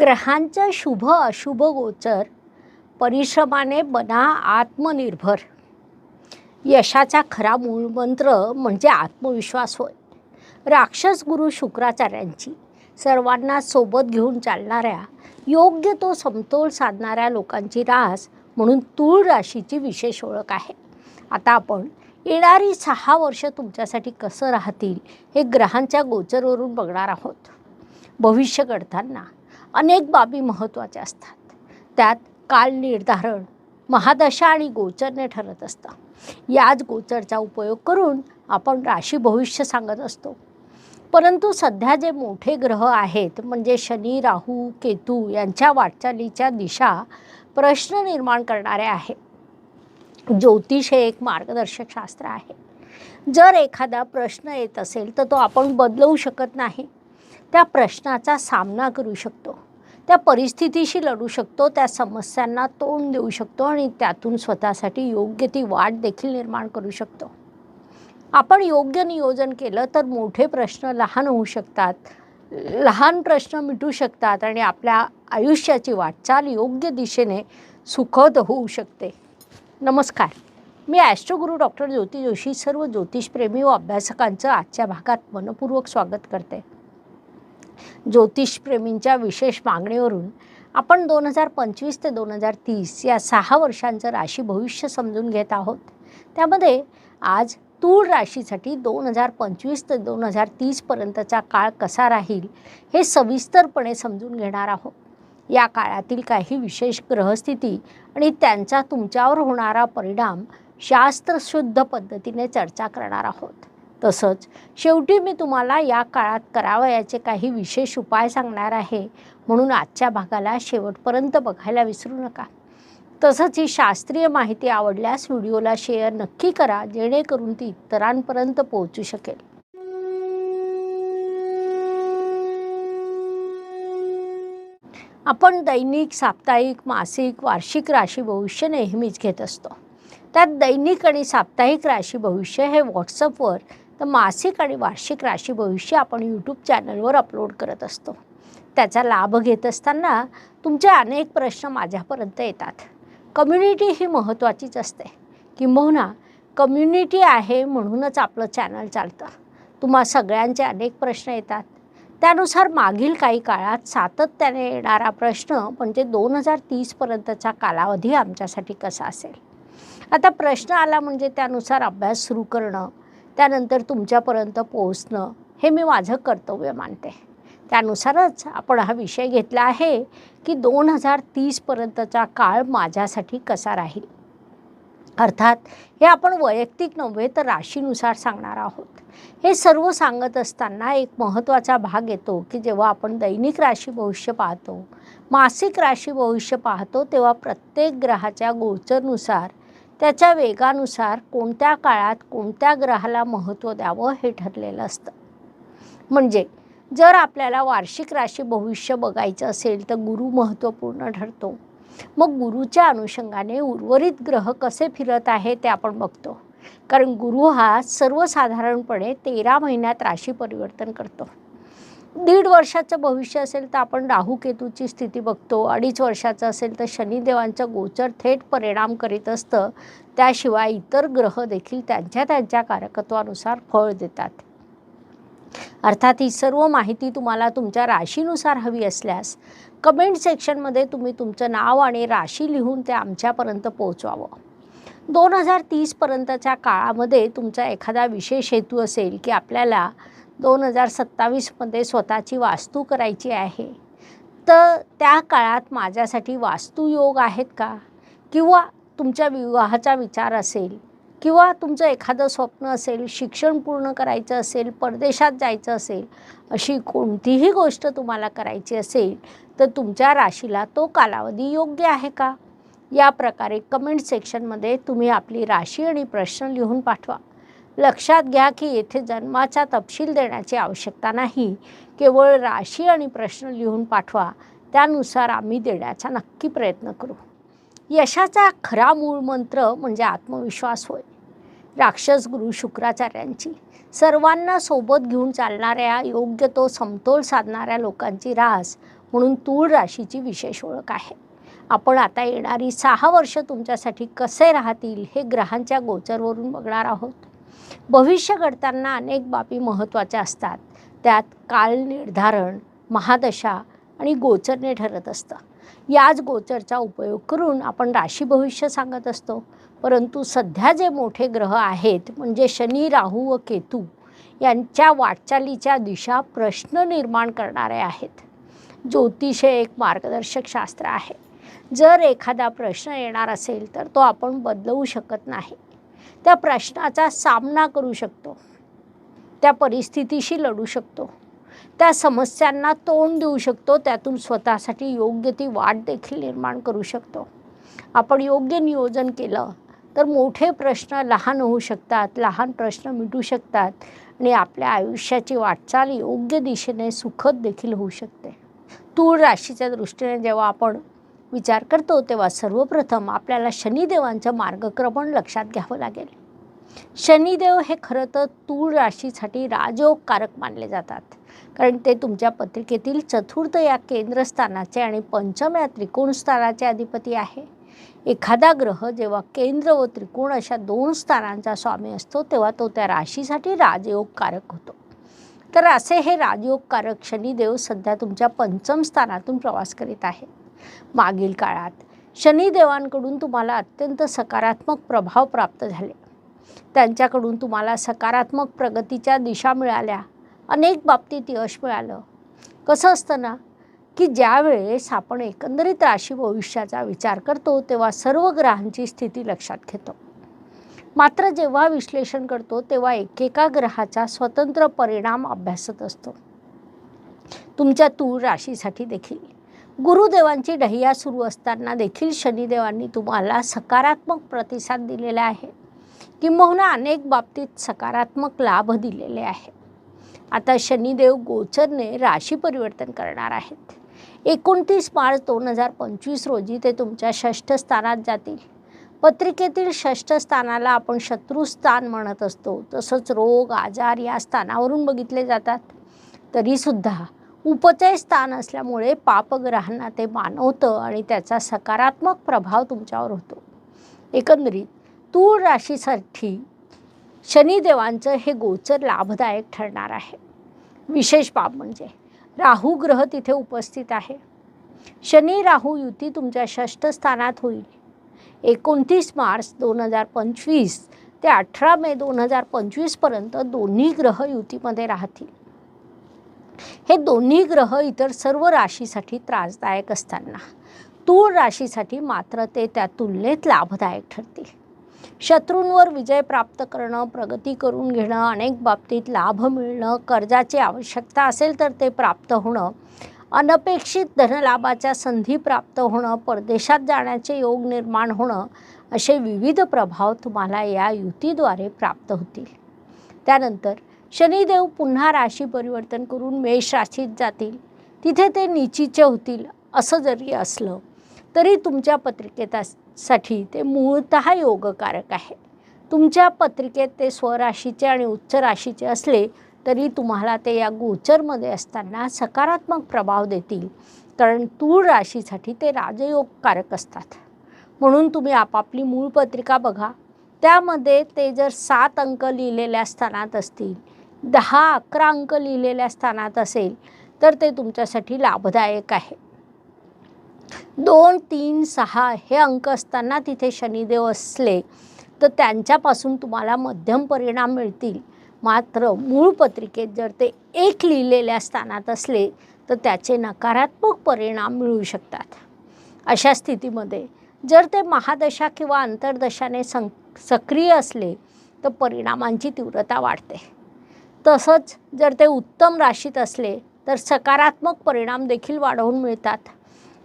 ग्रहांचं शुभ अशुभ गोचर परिश्रमाने बना आत्मनिर्भर. यशाचा खरा मूळ मंत्र म्हणजे आत्मविश्वास होय. राक्षस गुरु शुक्राचार्यांची सर्वांना सोबत घेऊन चालणाऱ्या योग्य तो समतोल साधणाऱ्या लोकांची रास म्हणून तूळ राशीची विशेष ओळख आहे. आता आपण येणारी सहा वर्ष तुमच्यासाठी कसं राहतील हे ग्रहांच्या गोचरवरून बघणार आहोत. भविष्य घडताना अनेक बाबी महत्त्वाच्या असतात. त्यात काल निर्धारण महादशा आणि गोचरने ठरत असतं याच गोचरचा उपयोग करून आपण राशी भविष्य सांगत असतो. परंतु सध्या जे मोठे ग्रह आहेत म्हणजे शनी राहू केतू यांच्या वाटचालीच्या दिशा प्रश्न निर्माण करणारे आहेत ज्योतिष हे एक मार्गदर्शक शास्त्र आहे. जर एखादा प्रश्न येत असेल तर तो आपण बदलवू शकत नाही. त्या प्रश्नाचा सामना करू शकतो. त्या परिस्थितीशी लढू शकतो त्या समस्यांना तोंड देऊ शकतो आणि त्यातून स्वतःसाठी योग्य ती वाट देखील निर्माण करू शकतो. आपण योग्य नियोजन केलं तर मोठे प्रश्न लहान होऊ शकतात. लहान प्रश्न मिटू शकतात आणि आपल्या आयुष्याची वाटचाल योग्य दिशेने सुखद होऊ शकते. नमस्कार. मी ॲस्ट्रोगुरू डॉक्टर ज्योती जोशी सर्व ज्योतिषप्रेमी व अभ्यासकांचं आजच्या भागात मनपूर्वक स्वागत करते. ज्योतिषप्रेमींच्या विशेष मागणीवरून आपण दोन हजार पंचवीस ते दोन हजार तीस या सहा वर्षांचं राशी भविष्य समजून घेत आहोत. त्यामध्ये आज तूळ राशीसाठी दोन हजार पंचवीस ते दोन हजार तीसपर्यंतचा काळ कसा राहील हे सविस्तरपणे समजून घेणार आहोत. या काळातील काही विशेष ग्रहस्थिती आणि त्यांचा तुमच्यावर होणारा परिणाम शास्त्रशुद्ध पद्धतीने चर्चा करणार आहोत. तसंच शेवटी मी तुम्हाला या काळात करावयाचे काही विशेष उपाय सांगणार आहे. म्हणून आजच्या भागाला शेवटपर्यंत बघायला विसरू नका. तसंच ही शास्त्रीय माहिती आवडल्यास व्हिडिओला शेअर नक्की करा जेणेकरून ती इतरांपर्यंत पोहोचू शकेल. आपण दैनिक साप्ताहिक मासिक वार्षिक राशी भविष्य नेहमीच घेत असतो. त्यात दैनिक आणि साप्ताहिक राशी भविष्य हे व्हॉट्सअपवर तर मासिक आणि वार्षिक राशी भविष्य आपण यूट्यूब चॅनलवर अपलोड करत असतो. त्याचा लाभ घेत असताना तुमचे अनेक प्रश्न माझ्यापर्यंत येतात. कम्युनिटी ही महत्त्वाचीच असते. किंबहुना कम्युनिटी आहे म्हणूनच आपलं चॅनल चालतं. तुम्हा सगळ्यांचे अनेक प्रश्न येतात. त्यानुसार मागील काही काळात सातत्याने येणारा प्रश्न म्हणजे दोन हजार तीसपर्यंतचा कालावधी आमच्यासाठी कसा असेल? आता प्रश्न आला म्हणजे त्यानुसार अभ्यास सुरू करणं त्यानंतर तुमच्यापर्यंत पोहोचणं हे मी माझं कर्तव्य मानते. त्यानुसारच आपण हा विषय घेतला आहे की दोन हजार तीसपर्यंतचा काळ माझ्यासाठी कसा राहील? अर्थात हे आपण वैयक्तिक नव्हे तर राशीनुसार सांगणार आहोत. हे सर्व सांगत असताना एक महत्त्वाचा भाग येतो की जेव्हा आपण दैनिक राशी भविष्य पाहतो मासिक राशी भविष्य पाहतो तेव्हा प्रत्येक ग्रहाच्या गोचरनुसार त्याच्या वेगानुसार कोणत्या काळात कोणत्या ग्रहाला महत्त्व द्यावं हे ठरलेलं असतं. म्हणजे जर आपल्याला वार्षिक राशी भविष्य बघायचं असेल तर गुरु महत्त्वपूर्ण ठरतो. मग गुरुच्या अनुषंगाने उर्वरित ग्रह कसे फिरत आहे ते आपण बघतो. कारण गुरु हा सर्वसाधारणपणे तेरा महिन्यात राशी परिवर्तन करतो. दीड वर्षाचं भविष्य असेल तर आपण राहू केतूची स्थिती बघतो. अडीच वर्षाचं असेल तर शनिदेवांचं गोचर थेट परिणाम करीत असतं. त्याशिवाय इतर ग्रह देखील त्यांच्या त्यांच्या कारकत्वानुसार फळ देतात. अर्थात ही सर्व माहिती तुम्हाला तुमच्या राशीनुसार हवी असल्यास कमेंट सेक्शनमध्ये तुम्ही तुमचं नाव आणि राशी लिहून ते आमच्यापर्यंत पोहोचवावं. दोन हजार तीसपर्यंतच्या काळामध्ये तुमचा एखादा विशेष हेतू असेल की आपल्याला दोन हजार सत्तावीसमध्ये स्वतःची वास्तू करायची आहे. तर त्या काळात माझ्यासाठी वास्तुयोग आहेत का? किंवा तुमच्या विवाहाचा विचार असेल किंवा तुमचं एखादं स्वप्न असेल शिक्षण पूर्ण करायचं असेल परदेशात जायचं असेल अशी कोणतीही गोष्ट तुम्हाला करायची असेल तर तुमच्या राशीला तो कालावधी योग्य आहे का? या प्रकारे कमेंट सेक्शनमध्ये तुम्ही आपली राशी आणि प्रश्न लिहून पाठवा. लक्षात घ्या की येथे जन्माचा तपशील देण्याची आवश्यकता नाही. केवळ राशी आणि प्रश्न लिहून पाठवा. त्यानुसार आम्ही देण्याचा नक्की प्रयत्न करू. यशाचा खरा मूळ मंत्र म्हणजे आत्मविश्वास होय. राक्षस गुरु शुक्राचार्यांची. सर्वांना सोबत घेऊन चालणाऱ्या योग्य तो समतोल साधणाऱ्या लोकांची रास म्हणून तूळ राशीची विशेष ओळख आहे. आपण आता येणारी सहा वर्ष तुमच्यासाठी कसे राहतील हे ग्रहांच्या गोचरवरून बघणार आहोत. भविष्य घडताना अनेक बाबी महत्त्वाच्या असतात. त्यात काल निर्धारण महादशा आणि गोचरने ठरत असतं. याच गोचरचा उपयोग करून आपण राशी भविष्य सांगत असतो. परंतु सध्या जे मोठे ग्रह आहेत म्हणजे शनी राहू व केतू यांच्या वाटचालीच्या दिशा प्रश्न निर्माण करणारे आहेत. ज्योतिष हे एक मार्गदर्शक शास्त्र आहे. जर एखादा प्रश्न येणार असेल तर तो आपण बदलवू शकत नाही. त्या प्रश्नाचा सामना करू शकतो. त्या परिस्थितीशी लढू शकतो. त्या समस्यांना तोंड देऊ शकतो. त्यातून स्वतःसाठी योग्य ती वाट देखील निर्माण करू शकतो. आपण योग्य नियोजन केलं तर मोठे प्रश्न लहान होऊ शकतात लहान प्रश्न मिटू शकतात आणि आपल्या आयुष्याची वाटचाल योग्य दिशेने सुखद देखील होऊ शकते. तूळ राशीच्या दृष्टीने जेव्हा आपण विचार करतो तेव्हा सर्वप्रथम आपल्याला शनिदेवांचं मार्गक्रमण लक्षात घ्यावं लागेल. शनिदेव हे खरं तर तूळ राशीसाठी राजयोगकारक मानले जातात. कारण ते तुमच्या पत्रिकेतील चतुर्थ या केंद्रस्थानाचे आणि पंचम या त्रिकोण स्थानाचे अधिपती आहे. एखादा ग्रह जेव्हा केंद्र व त्रिकोण अशा दोन स्थानांचा स्वामी असतो तेव्हा तो त्या राशीसाठी राजयोगकारक होतो. तर असे हे राजयोगकारक शनिदेव सध्या तुमच्या पंचम स्थानातून प्रवास करीत आहे मागील काळात. शनिदेवांकडून तुम्हाला अत्यंत सकारात्मक प्रभाव प्राप्त झाले. त्यांच्याकडून तुम्हाला सकारात्मक प्रगतीच्या दिशा मिळाल्या. अनेक बाबतीत यश मिळालं. कसं असतं ना की ज्यावेळेस आपण एकंदरीत राशी भविष्याचा विचार करतो तेव्हा सर्व ग्रहांची स्थिती लक्षात घेतो. मात्र जेव्हा विश्लेषण करतो तेव्हा एकेका ग्रहाचा स्वतंत्र परिणाम अभ्यासत असतो. तुमच्या तूळ राशीसाठी देखील. गुरुदेवांची डहिया सुरू असताना देखील शनिदेवांनी तुम्हाला सकारात्मक प्रतिसाद दिलेला आहे. किंबहुना अनेक बाबतीत सकारात्मक लाभ दिलेले आहे. आता शनिदेव गोचरने राशी परिवर्तन करणार आहेत. एकोणतीस मार्च दोन हजार पंचवीस रोजी ते तुमच्या षष्ठ स्थानात जातील. पत्रिकेतील षष्ठ स्थानाला आपण शत्रुस्थान म्हणत असतो. तसंच रोग आजार या स्थानावरून बघितले जातात. तरीसुद्धा उपचय स्थान असल्यामुळे पापग्रहांना ते मानवतं आणि त्याचा सकारात्मक प्रभाव तुमच्यावर होतो. एकंदरीत तूळ राशीसाठी शनिदेवांचं हे गोचर लाभदायक ठरणार आहे. विशेष बाब म्हणजे राहू ग्रह तिथे उपस्थित आहे. शनी राहू युती तुमच्या षष्ठ स्थानात होईल. एकोणतीस मार्च दोन हजार पंचवीस ते अठरा मे दोन हजार पंचवीसपर्यंत दोन्ही ग्रह युतीमध्ये राहतील. हे दोन्ही ग्रह इतर सर्व राशीसाठी त्रासदायक असताना. तूळ राशीसाठी मात्र ते त्या तुलनेत लाभदायक ठरतील. शत्रूंवर विजय प्राप्त करणं प्रगती करून घेणं अनेक बाबतीत लाभ मिळणं कर्जाची आवश्यकता असेल तर ते प्राप्त होणं अनपेक्षित धनलाभाच्या संधी प्राप्त होणं परदेशात जाण्याचे योग निर्माण होणं असे विविध प्रभाव तुम्हाला या युतीद्वारे प्राप्त होतील. त्यानंतर शनिदेव पुन्हा राशी परिवर्तन करून मेष राशीत जातील. तिथे ते निचीचे होतील असं जरी असलं तरी तुमच्या पत्रिकेतासाठी ते मूळत योगकारक आहे. तुमच्या पत्रिकेत ते स्वराशीचे आणि उच्च राशीचे असले तरी तुम्हाला ते या गोचरमध्ये असताना सकारात्मक प्रभाव देतील. कारण तूळ राशीसाठी ते राजयोगकारक असतात. म्हणून तुम्ही आपापली मूळ पत्रिका बघा. त्यामध्ये ते जर सात अंक लिहिलेल्या स्थानात असतील दहा अकरा अंक लिहिलेल्या स्थानात असेल तर ते तुमच्यासाठी लाभदायक आहे. दोन तीन सहा हे अंक असताना तिथे शनिदेव असले तर त्यांच्यापासून तुम्हाला मध्यम परिणाम मिळतील. मात्र मूळ पत्रिकेत जर ते एक लिहिलेल्या स्थानात असले तर त्याचे नकारात्मक परिणाम मिळू शकतात. अशा स्थितीमध्ये जर ते महादशा किंवा अंतर्दशाने सं सक्रिय असले तर परिणामांची तीव्रता वाढते. तसंच जर ते उत्तम राशीत असले तर सकारात्मक परिणाम देखील वाढवून मिळतात.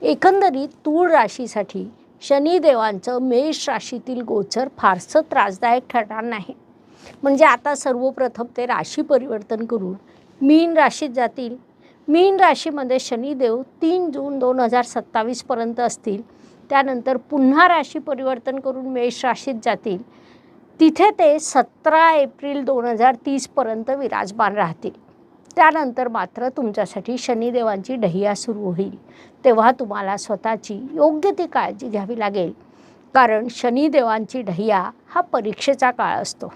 एकंदरीत तूळ राशीसाठी शनिदेवांचं मेष राशीतील गोचर फारसं त्रासदायक ठरणार नाही. म्हणजे आता सर्वप्रथम ते राशी परिवर्तन करून मीन राशीत जातील. मीन राशीमध्ये शनिदेव तीन जून दोन हजार सत्तावीसपर्यंत असतील. त्यानंतर पुन्हा राशी परिवर्तन करून मेष राशीत जातील. तिथे ते सतरा एप्रिल दोन हजार तीसपर्यंत विराजमान राहतील. त्यानंतर मात्र तुमच्यासाठी शनिदेवांची ढहिया सुरू होईल. तेव्हा तुम्हाला स्वतःची योग्य ती काळजी घ्यावी लागेल. कारण शनिदेवांची ढहिया हा परीक्षेचा काळ असतो.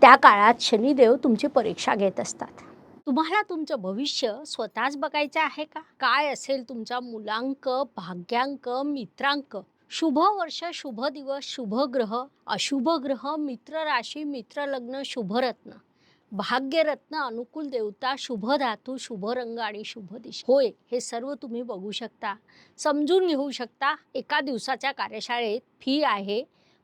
त्या काळात शनिदेव तुमची परीक्षा घेत असतात. तुम्हाला तुमचं भविष्य स्वतःच बघायचं आहे का? काय असेल तुमचा मुलांक भाग्यांक मित्रांक? शुभ वर्ष शुभ दिवस शुभ ग्रह अशुभ ग्रह मित्र राशी मित्र लग्न शुभरत्न भाग्यरत्न अनुकूल देवता शुभ धातू शुभ रंग आणि शुभ दिशा. होय हे सर्व तुम्ही बघू शकता. समजून घेऊ शकता एका दिवसाच्या कार्यशाळेत फी आहे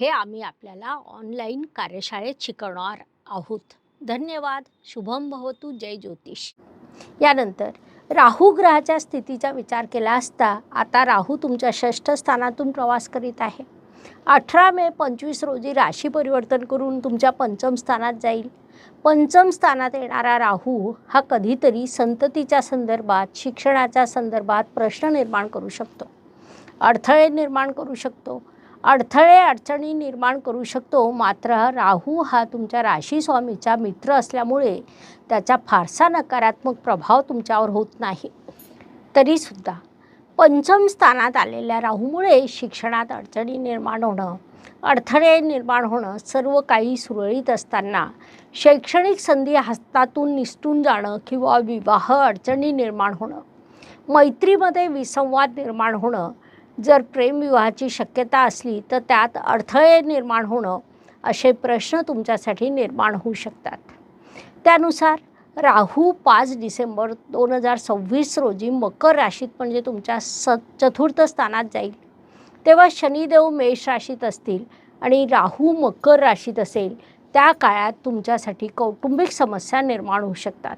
हे आम्ही आपल्याला ऑनलाईन कार्यशाळेत शिकवणार आहोत. धन्यवाद. शुभम भवतु. जय ज्योतिष. यानंतर राहू ग्रहाच्या स्थितीचा विचार केला असता आता राहू तुमच्या षष्ठ स्थानातून प्रवास करीत आहे. अठरा मे पंचवीस रोजी राशी परिवर्तन करून तुमच्या पंचम स्थानात जाईल. पंचम स्थानात येणारा राहू हा कधीतरी संततीच्या संदर्भात शिक्षणाच्या संदर्भात प्रश्न निर्माण करू शकतो. अडथळे निर्माण करू शकतो. अडथळे अडचणी निर्माण करू शकतो. मात्र राहू हा तुमच्या राशी स्वामीचा मित्र असल्यामुळे त्याचा फारसा नकारात्मक प्रभाव तुमच्यावर होत नाही. तरीसुद्धा पंचम स्थानात आलेल्या राहूमुळे शिक्षणात अडचणी निर्माण होणं अडथळे निर्माण होणं सर्व काही सुरळीत असताना शैक्षणिक संधी हस्तातून निसटून जाणं किंवा विवाह अडचणी निर्माण होणं मैत्रीमध्ये विसंवाद निर्माण होणं जर प्रेमविवाहाची शक्यता असली तर त्यात अडथळे निर्माण होणं असे प्रश्न तुमच्यासाठी निर्माण होऊ शकतात. त्यानुसार राहू पाच डिसेंबर दोन हजार सव्वीस रोजी मकर राशीत म्हणजे तुमच्या स चतुर्थ स्थानात जाईल. तेव्हा शनिदेव मेष राशीत असतील आणि राहू मकर राशीत असेल त्या काळात तुमच्यासाठी कौटुंबिक समस्या निर्माण होऊ शकतात.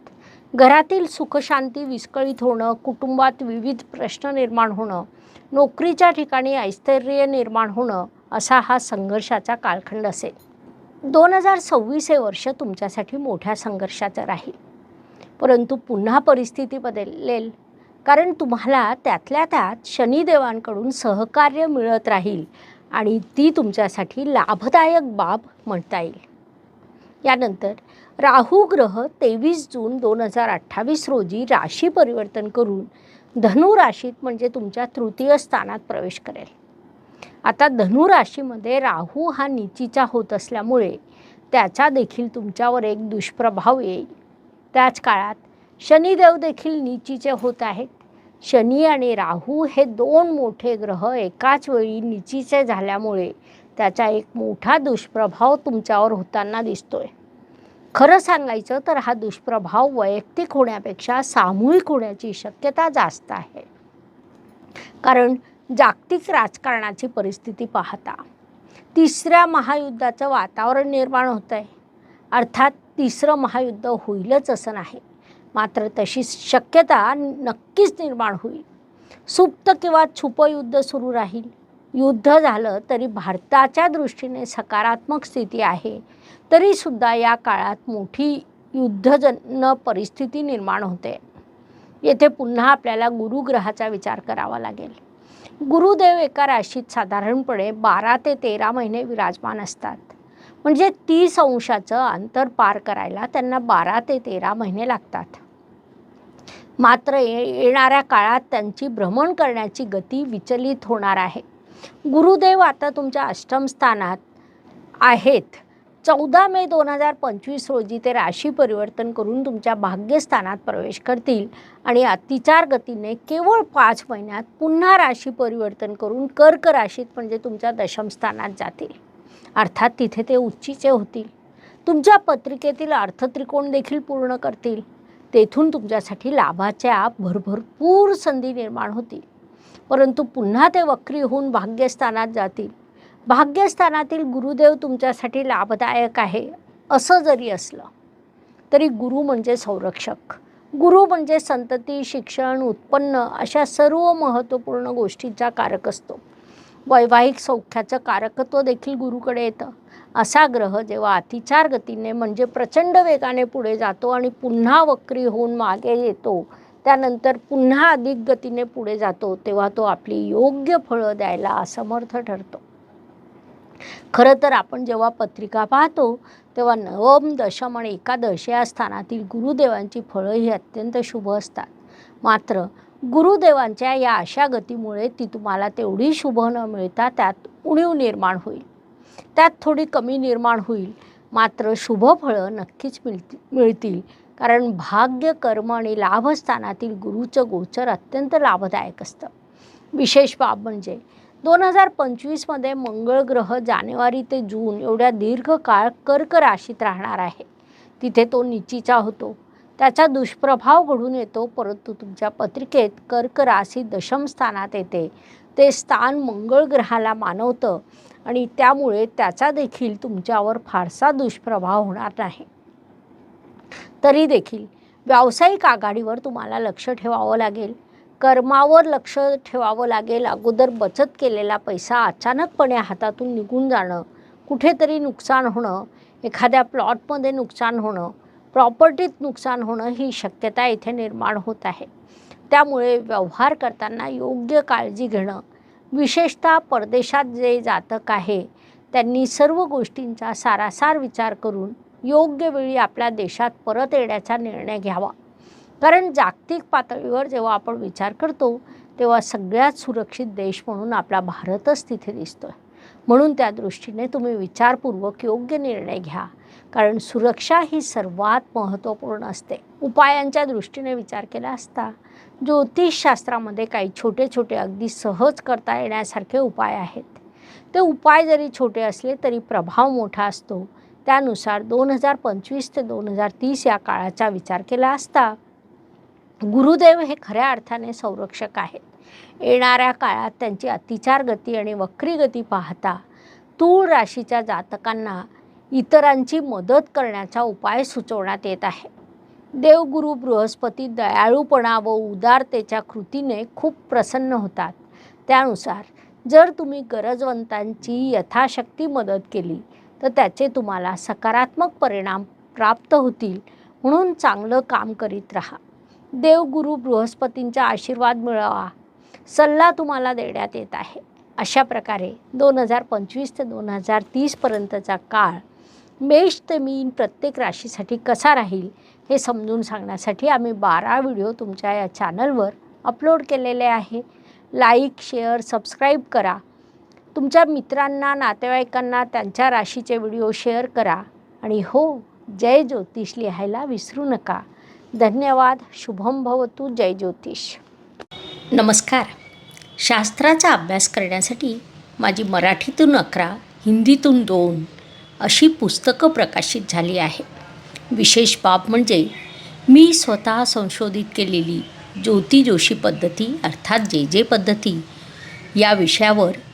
घरातील सुखशांती विस्कळीत होणं कुटुंबात विविध प्रश्न निर्माण होणं नोकरीच्या ठिकाणी ऐश्वर्य निर्माण होणं असा हा संघर्षाचा कालखंड असेल. दोन हजार सव्वीस हे वर्ष तुमच्यासाठी मोठ्या संघर्षाचं राहील. परंतु पुन्हा परिस्थिती बदलेल. कारण तुम्हाला त्यातल्या त्यात शनिदेवांकडून सहकार्य मिळत राहील आणि ती तुमच्यासाठी लाभदायक बाब म्हणता येईल. यानंतर राहू ग्रह तेवीस जून दोन हजार अठ्ठावीस रोजी राशी परिवर्तन करून धनु राशीत म्हणजे तुमच्या तृतीय स्थानात प्रवेश करेल. आता धनु राशीमध्ये राहू हा निचीचा होत असल्यामुळे त्याचा देखील तुमच्यावर एक दुष्प्रभाव येईल. त्याच काळात शनिदेव देखील निचीचे होत आहेत. शनी आणि राहू हे दोन मोठे ग्रह एकाच वेळी निचीचे झाल्यामुळे त्याचा एक मोठा दुष्प्रभाव तुमच्यावर होताना दिसतोय. खरं सांगायचं तर हा दुष्प्रभाव वैयक्तिक होण्यापेक्षा सामूहिक होण्याची शक्यता जास्त आहे. कारण जागतिक राजकारणाची परिस्थिती पाहता तिसऱ्या महायुद्धाचं वातावरण निर्माण होतं आहे अर्थात तिसरं महायुद्ध होईलच असं नाही. मात्र तशी शक्यता नक्कीच निर्माण होईल. सुप्त किंवा छुपयुद्ध सुरू राहील. युद्ध झालं तरी भारताच्या दृष्टीने सकारात्मक स्थिती आहे. तरीसुद्धा या काळात मोठी युद्धजन्य परिस्थिती निर्माण होते. येथे पुन्हा आपल्याला गुरुग्रहाचा विचार करावा लागेल. गुरुदेव एका राशीत साधारणपणे बारा ते तेरा महिने विराजमान असतात. म्हणजे तीस अंशाचं अंतर पार करायला त्यांना बारा ते तेरा महिने लागतात. मात्र ये येणाऱ्या काळात त्यांची भ्रमण करण्याची गती विचलित होणार आहे. गुरुदेव आता तुमच्या अष्टमस्थानात आहेत. चौदा मे दोन हजार पंचवीस रोजी ते राशी परिवर्तन करून तुमच्या भाग्यस्थानात प्रवेश करतील आणि अतिचार गतीने केवळ पाच महिन्यात पुन्हा राशी परिवर्तन करून कर्क राशीत म्हणजे तुमच्या दशमस्थानात जातील. अर्थात तिथे ते उच्चीचे होतील. तुमच्या पत्रिकेतील अर्थत्रिकोण देखील पूर्ण करतील. तेथून तुमच्यासाठी लाभाच्या भरभरपूर संधी निर्माण होतील. परंतु पुन्हा ते वक्री होऊन भाग्यस्थानात जातील. भाग्यस्थानातील गुरुदेव तुमच्यासाठी लाभदायक आहे असं जरी असलं तरी गुरु म्हणजे संरक्षक. गुरु म्हणजे संतती शिक्षण उत्पन्न अशा सर्व महत्त्वपूर्ण गोष्टींचा कारक असतो. वैवाहिक सौख्याचं कारकत्व देखील गुरुकडे येतं. असा ग्रह जेव्हा अतिचार गतीने म्हणजे प्रचंड वेगाने पुढे जातो आणि पुन्हा वक्री होऊन मागे येतो त्यानंतर पुन्हा अधिक गतीने पुढे जातो तेव्हा तो आपली योग्य फळं द्यायला असमर्थ ठरतो. खरं तर आपण जेव्हा पत्रिका पाहतो तेव्हा नवम दशम आणि एकादश या स्थानातील गुरुदेवांची फळं ही अत्यंत शुभ असतात. मात्र गुरुदेवांच्या या अशा गतीमुळे ती तुम्हाला तेवढी शुभ न मिळता त्यात उणीव निर्माण होईल. त्यात थोडी कमी निर्माण होईल. मात्र शुभ फळं नक्कीच मिळतील मिळतील. कारण भाग्य कर्म आणि लाभस्थानातील गुरुचं गोचर अत्यंत लाभदायक असतं. विशेष बाब म्हणजे दोन हजार पंचवीसमध्ये मंगळ ग्रह जानेवारी ते जून एवढ्या दीर्घ काळ कर्क राशीत राहणार आहे. तिथे तो निचीचा होतो. त्याचा दुष्प्रभाव घडून येतो परंतु तुमच्या पत्रिकेत कर्क राशी दशम स्थानात येते. ते स्थान मंगळ ग्रहाला मानवतं आणि त्यामुळे त्याचा देखील तुमच्यावर फारसा दुष्प्रभाव होणार नाही. तरी देखील व्यावसायिक आघाडीवर तुम्हाला लक्ष ठेवावं लागेल. कर्मावर लक्ष ठेवावं लागेल. अगोदर बचत केलेला पैसा अचानकपणे हातातून निघून जाणं कुठेतरी नुकसान होणं एखाद्या प्लॉटमध्ये नुकसान होणं प्रॉपर्टीत नुकसान होणं ही शक्यता इथे निर्माण होत आहे. त्यामुळे व्यवहार करताना योग्य काळजी घेणं विशेषतः परदेशात जे जातक आहे त्यांनी सर्व गोष्टींचा सारासार विचार करून योग्य वेळी आपल्या देशात परत येण्याचा निर्णय घ्यावा. कारण जागतिक पातळीवर जेव्हा आपण विचार करतो तेव्हा सगळ्यात सुरक्षित देश म्हणून आपला भारतच तिथे दिसतो आहे म्हणून त्या दृष्टीने तुम्ही विचारपूर्वक योग्य निर्णय घ्या. कारण सुरक्षा ही सर्वात महत्त्वपूर्ण असते. उपायांच्या दृष्टीने विचार केला असता ज्योतिषशास्त्रामध्ये काही छोटे छोटे अगदी सहज करता येण्यासारखे उपाय आहेत. ते उपाय जरी छोटे असले तरी प्रभाव मोठा असतो. त्यानुसार दोन हजार पंचवीस ते दोन हजार तीस या काळाचा विचार केला असता गुरुदेव हे खऱ्या अर्थाने संरक्षक आहेत. येणाऱ्या काळात त्यांची अतिचार गती आणि वक्री गती पाहता तूळ राशीच्या जातकांना इतरांची मदत करण्याचा उपाय सुचवण्यात येत आहे. देवगुरु बृहस्पती दयाळूपणा व उदारतेच्या कृतीने खूप प्रसन्न होतात. त्यानुसार जर तुम्ही गरजवंतांची यथाशक्ती मदत केली तर त्याचे तुम्हाला सकारात्मक परिणाम प्राप्त होतील म्हणून चांगलं काम करीत राहा. देवगुरु बृहस्पतींचा आशीर्वाद मिळवा. सल्ला तुम्हाला देण्यात येत आहे. अशा प्रकारे दोन हजार पंचवीस ते दोन हजार तीसपर्यंतचा काळ मेष ते मीन प्रत्येक राशीसाठी कसा राहील हे समजून सांगण्यासाठी आम्ही बारा व्हिडिओ तुमच्या या चॅनलवर अपलोड केलेले आहे. लाईक शेअर सबस्क्राईब करा. तुमच्या मित्रांना नातेवाईकांना त्यांच्या राशीचे व्हिडिओ शेअर करा आणि हो जय ज्योतिष लिहायला विसरू नका. धन्यवाद शुभम भवतु जय ज्योतिष. नमस्कार. शास्त्राचा अभ्यास करण्यासाठी माझी मराठीतून अकरा हिंदीतून दोन अशी पुस्तकं प्रकाशित झाली आहे विशेष बाब म्हणजे मी स्वतः संशोधित केलेली ज्योती जोशी पद्धती अर्थात जे जे पद्धती या विषयावर